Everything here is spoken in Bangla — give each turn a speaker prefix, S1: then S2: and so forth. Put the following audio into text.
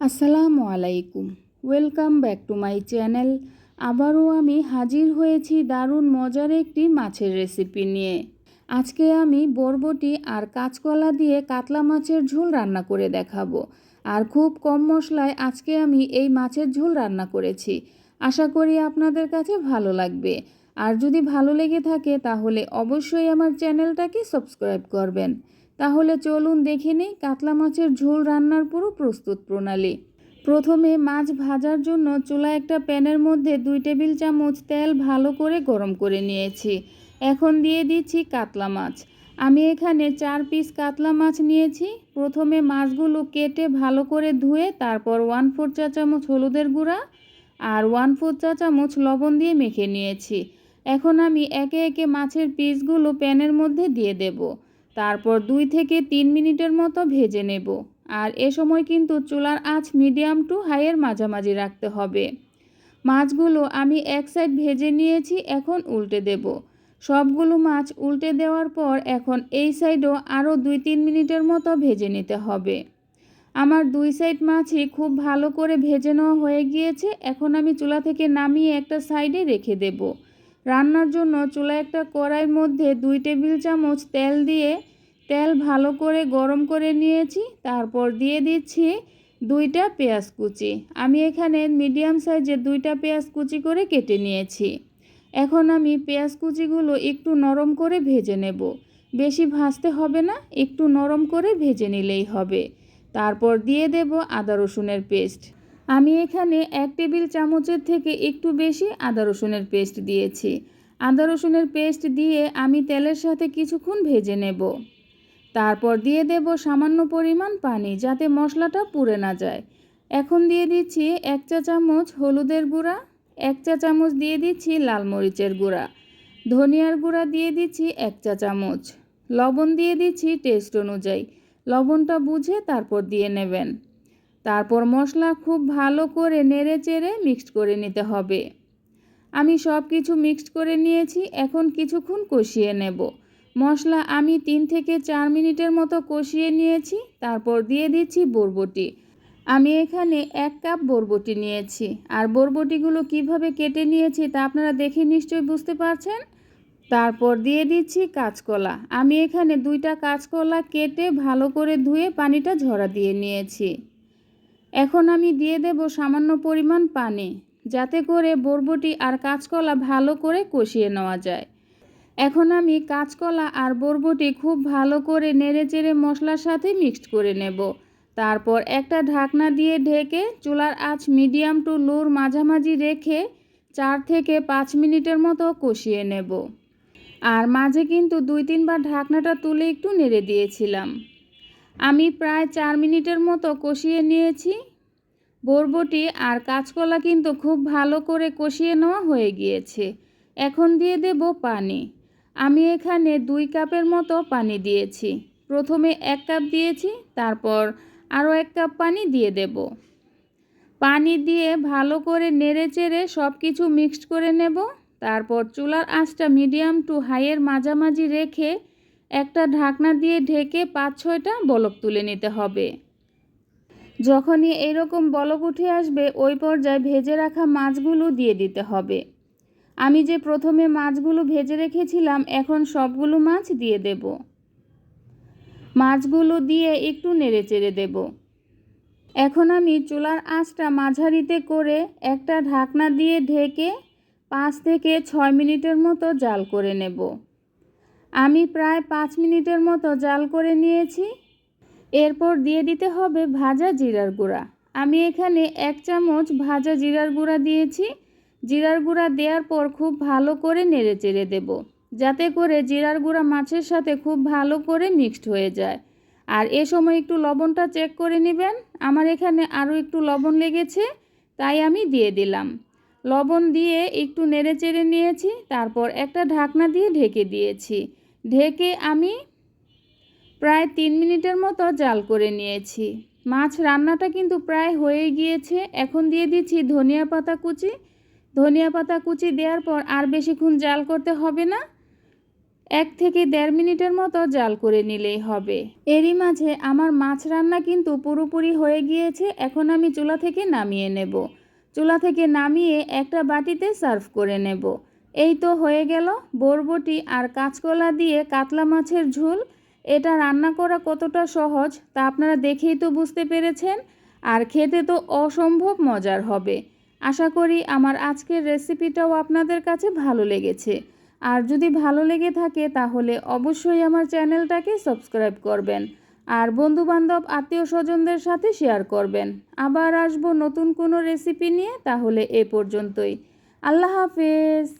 S1: আসসালামু আলাইকুম। Welcome back to my channel আবারও আমি হাজির হয়েছি দারুণ মজার একটি মাছের রেসিপি নিয়ে। আজকে আমি বরবটি আর কাঁচকলা দিয়ে কাতলা মাছের ঝোল রান্না করে দেখাবো। আর খুব কম মশলায় আজকে আমি এই মাছের ঝোল রান্না করেছি। আশা করি আপনাদের কাছে ভালো লাগবে। আর যদি ভালো লেগে থাকে তাহলে অবশ্যই আমার চ্যানেলটাকে সাবস্ক্রাইব করবেন। তাহলে চলুন দেখে নিই কাতলা মাছের ঝোল রান্নার পুরো প্রস্তুত প্রণালী। প্রথমে মাছ ভাজার জন্য চুলা একটা প্যানের মধ্যে দুই টেবিল চামচ তেল ভালো করে গরম করে নিয়েছি। এখন দিয়ে দিচ্ছি কাতলা মাছ। আমি এখানে চার পিস কাতলা মাছ নিয়েছি। প্রথমে মাছগুলো কেটে ভালো করে ধুয়ে তারপর ওয়ান ফোর চা চামচ হলুদের গুঁড়া আর ওয়ান ফোর চা চামচ লবণ দিয়ে মেখে নিয়েছি। এখন আমি একে একে মাছের পিসগুলো প্যানের মধ্যে দিয়ে দেবো। তারপর দুই থেকে তিন মিনিটের মতো ভেজে নেব। আর এ সময় কিন্তু চুলার আঁচ মিডিয়াম টু হাইয়ের মাঝামাঝি রাখতে হবে। মাছগুলো আমি এক সাইড ভেজে নিয়েছি, এখন উল্টে দেব। সবগুলো মাছ উল্টে দেওয়ার পর এখন এই সাইডও আরও দুই তিন মিনিটের মতো ভেজে নিতে হবে। আমার দুই সাইড মাছই খুব ভালো করে ভেজে নেওয়া হয়ে গিয়েছে, এখন আমি চুলা থেকে নামিয়ে একটা সাইডে রেখে দেবো। রান্নার জন্য চুলা একটা কড়াইয়ের মধ্যে দুই টেবিল চামচ তেল দিয়ে তেল ভালো করে গরম করে নিয়েছি। তারপর দিয়ে দিচ্ছি দুইটা পেঁয়াজ কুচি। আমি এখানে মিডিয়াম সাইজে দুইটা পেঁয়াজ কুচি করে কেটে নিয়েছি। এখন আমি পেঁয়াজ কুচিগুলো একটু নরম করে ভেজে নেব। বেশি ভাজতে হবে না, একটু নরম করে ভেজে নিলেই হবে। তারপর দিয়ে দেব আদা রসুনের পেস্ট। আমি এখানে এক টেবিল চামচের থেকে একটু বেশি আদা রসুনের পেস্ট দিয়েছি। আদা রসুনের পেস্ট দিয়ে আমি তেলের সাথে কিছুক্ষণ ভেজে নেব। তারপর দিয়ে দেব সামান্য পরিমাণ পানি যাতে মশলাটা পুড়ে না যায়। এখন দিয়ে দিচ্ছি এক চা চামচ হলুদের গুঁড়া, এক চা চামচ দিয়ে দিচ্ছি লাল মরিচের গুঁড়া, ধনিয়ার গুঁড়া দিয়ে দিচ্ছি এক চা চামচ, লবণ দিয়ে দিচ্ছি টেস্ট অনুযায়ী। লবণটা বুঝে তারপর দিয়ে নেবেন। তারপর মশলা খুব ভালো করে নেড়ে চেড়ে মিক্সড করে নিতে হবে। আমি সব কিছু মিক্সড করে নিয়েছি, এখন কিছুক্ষণ কষিয়ে নেব। মশলা আমি তিন থেকে চার মিনিটের মতো কষিয়ে নিয়েছি, তারপর দিয়ে দিচ্ছি বরবটি। আমি এখানে এক কাপ বরবটি নিয়েছি, আর বরবটিগুলো কীভাবে কেটে নিয়েছি তা আপনারা দেখে নিশ্চয়ই বুঝতে পারছেন। তারপর দিয়ে দিচ্ছি কাঁচকলা। আমি এখানে দুইটা কাঁচকলা কেটে ভালো করে ধুয়ে পানিটা ঝরা দিয়ে নিয়েছি। এখন আমি দিয়ে দেব সামান্য পরিমাণ পানি, যাতে করে বরবটি আর কাঁচকলা ভালো করে কষিয়ে নেওয়া যায়। এখন আমি কাঁচকলা আর বরবটি খুব ভালো করে নেড়ে চেড়ে মশলার সাথে মিক্সড করে নেব। তারপর একটা ঢাকনা দিয়ে ঢেকে চুলার আঁচ মিডিয়াম টু লোর মাঝামাঝি রেখে চার থেকে পাঁচ মিনিটের মতো কষিয়ে নেব। আর মাঝে কিন্তু দুই তিনবার ঢাকনাটা তুলে একটু নেড়ে দিয়েছিলাম। আমি প্রায় চার মিনিটের মতো কষিয়ে নিয়েছি। বরবটি আর কাঁচকলা কিন্তু খুব ভালো করে কষিয়ে নেওয়া হয়ে গিয়েছে। এখন দিয়ে দেব পানি। আমি এখানে দুই কাপের মতো পানি দিয়েছি। প্রথমে এক কাপ দিয়েছি, তারপর আরও এক কাপ পানি দিয়ে দেব। পানি দিয়ে ভালো করে নেড়ে চেড়ে সব কিছু মিক্সড করে নেব। তারপর চুলার আঁচটা মিডিয়াম টু হাইয়ের মাঝামাঝি রেখে একটা ঢাকনা দিয়ে ঢেকে পাঁচ ছয়টা বলক তুলে নিতে হবে। যখনই এরকম বলক উঠে আসবে, ওই পর্যায়ে ভেজে রাখা মাছগুলো দিয়ে দিতে হবে। আমি যে প্রথমে মাছগুলো ভেজে রেখেছিলাম, এখন সবগুলো মাছ দিয়ে দেব। মাছগুলো দিয়ে একটু নেড়ে চেড়ে দেব। এখন আমি চুলার আঁচটা মাঝারিতে করে একটা ঢাকনা দিয়ে ঢেকে পাঁচ থেকে ছয় মিনিটের মতো জাল করে নেব। আমি প্রায় পাঁচ মিনিটের মতো জাল করে নিয়েছি। এরপর দিয়ে দিতে হবে ভাজা জিরার গুঁড়া। আমি এখানে এক চামচ ভাজা জিরার গুঁড়া দিয়েছি। জিরার গুঁড়া দেওয়ার পর খুব ভালো করে নেড়ে চেড়ে দেব, যাতে করে জিরার গুঁড়া মাছের সাথে খুব ভালো করে মিক্সড হয়ে যায়। আর এ সময় একটু লবণটা চেক করে নেবেন। আমার এখানে আরও একটু লবণ লেগেছে, তাই আমি দিয়ে দিলাম। লবণ দিয়ে একটু নেড়ে চেড়ে নিয়েছি, তারপর একটা ঢাকনা দিয়ে ঢেকে দিয়েছি। ঢেকে আমি প্রায় তিন মিনিটের মতো জাল করে নিয়েছি। মাছ রান্নাটা কিন্তু প্রায় হয়ে গিয়েছে। এখন দিয়ে দিচ্ছি ধনিয়া পাতা কুচি। ধনিয়া পাতা কুচি দেওয়ার পর আর বেশিক্ষণ জাল করতে হবে না। এক থেকে দেড় মিনিটের মতো জাল করে নিলেই হবে। এরই মাঝে আমার মাছ রান্না কিন্তু পুরোপুরি হয়ে গিয়েছে। এখন আমি চুলা থেকে নামিয়ে নেব। চুলা থেকে নামিয়ে একটা বাটিতে সার্ভ করে নেব। এই তো হয়ে গেল বরবটি আর কাঁচকলা দিয়ে কাতলা মাছের ঝোল। এটা রান্না করা কতটা সহজ তা আপনারা দেখেই তো বুঝতে পেরেছেন। আর খেতে তো অসম্ভব মজার হবে। আশা করি আমার আজকের রেসিপিটাও আপনাদের কাছে ভালো লেগেছে। আর যদি ভালো লেগে থাকে তাহলে অবশ্যই আমার চ্যানেলটাকে সাবস্ক্রাইব করবেন। আর বন্ধুবান্ধব আত্মীয় স্বজনদের সাথে শেয়ার করবেন। আবার আসব নতুন কোনো রেসিপি নিয়ে তাহলে এ পর্যন্তই। আল্লাহ হাফেজ।